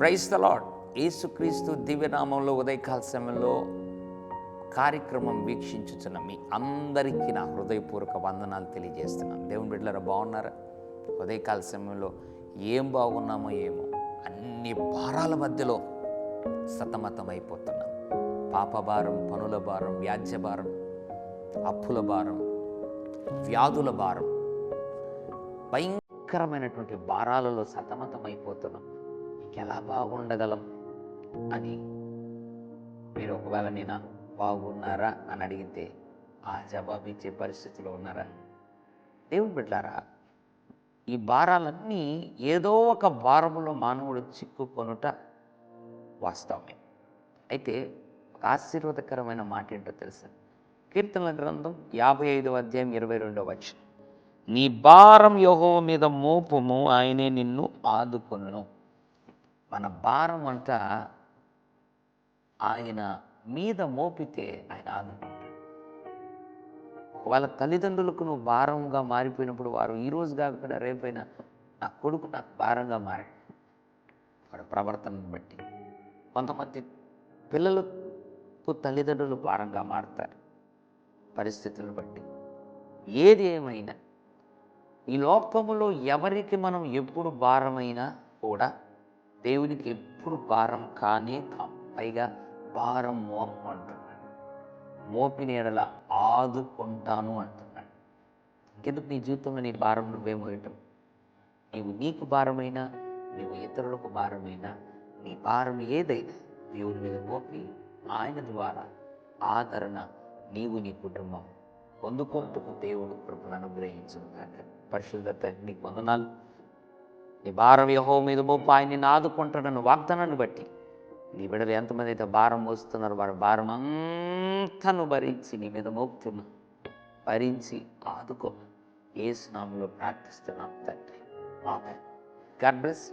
Price the lord యేసుక్రీస్తు దివ్యనామంలో ఉదయకాల సమయంలో కార్యక్రమం వీక్షించుచున్న మీ అందరికీ నా హృదయపూర్వక వందనాలు తెలియజేస్తున్నాను. దేవుని బిడ్డలారా బాగున్నారా? ఉదయకాల సమయంలో ఏం బాగున్నామో ఏమో అన్ని భారాల మధ్యలో సతమతం అయిపోతున్నాం పాప భారం పనుల భారం వ్యాజ్య భారం అప్పుల భారం వ్యాధుల భారం భయంకరమైనటువంటి భారాలలో సతమతమైపోతున్నాం. ఇంకెలా ఎలా బాగుండగలం అని మీరు ఒకవేళ నేను బాగున్నారా అని అడిగితే ఆ జవాబు ఇచ్చే పరిస్థితిలో ఉన్నారా? దేవుని బిడ్డారా ఈ భారాలన్నీ ఏదో ఒక భారములో మానవుడు చిక్కుకొనుట వాస్తవమే. అయితే ఒక ఆశీర్వాదకరమైన మాట ఏంటో తెలుసా? కీర్తనల గ్రంథం యాభై ఐదవ అధ్యాయం ఇరవై రెండవ వచ్చి నీ భారం యోహో మీద మోపుము ఆయనే నిన్ను ఆదుకొను మన భారం అంతా ఆయన మీద మోపితే ఆయన ఆదుకుంటాడు. వాళ్ళ తల్లిదండ్రులకు నువ్వు భారంగా మారిపోయినప్పుడు వారు ఈ రోజు కాకుండా రేపైనా నా కొడుకు నాకు భారంగా మారాడు. వాడి ప్రవర్తనను బట్టి కొంతమంది పిల్లలు తల్లిదండ్రులు భారంగా మారుతారు పరిస్థితులను బట్టి. ఏది ఏమైనా ఈ లోకములో ఎవరికి మనం ఎప్పుడు భారమైనా కూడా దేవునికి ఎప్పుడు భారం కానే కాం. పైగా భారం మోపం అంటున్నాడు. మోపిన ఎడల ఆదుకుంటాను అంటున్నాడు. ఇంకెందుకు నీ జీవితంలో నీ భారం నువ్వే మోయటం? నీవు నీకు భారమైనా నీవు ఇతరులకు భారమైనా నీ భారం ఏదైనా దేవుని మీద మోపి ఆయన ద్వారా ఆదరణ నీవు నీ కుటుంబం పొందుకొందుకు దేవుడు కృపను అనుగ్రహించు పరిశుద్ధత నీకు వందనాలు. నీ భారం యహో మీద మోపు ఆయన నేను ఆదుకుంటాడన్న వాగ్దానాన్ని బట్టి నీ బిడ్డలు ఎంతమంది అయితే భారం మోస్తున్నారు వారి భారం అంతను భరించి నీ మీద మోపుతున్నా. భరించి ఆదుకో. ఏ స్నామంలో ప్రార్థిస్తున్నాం తండ్రి. ఆమె గాడ్ బ్లెస్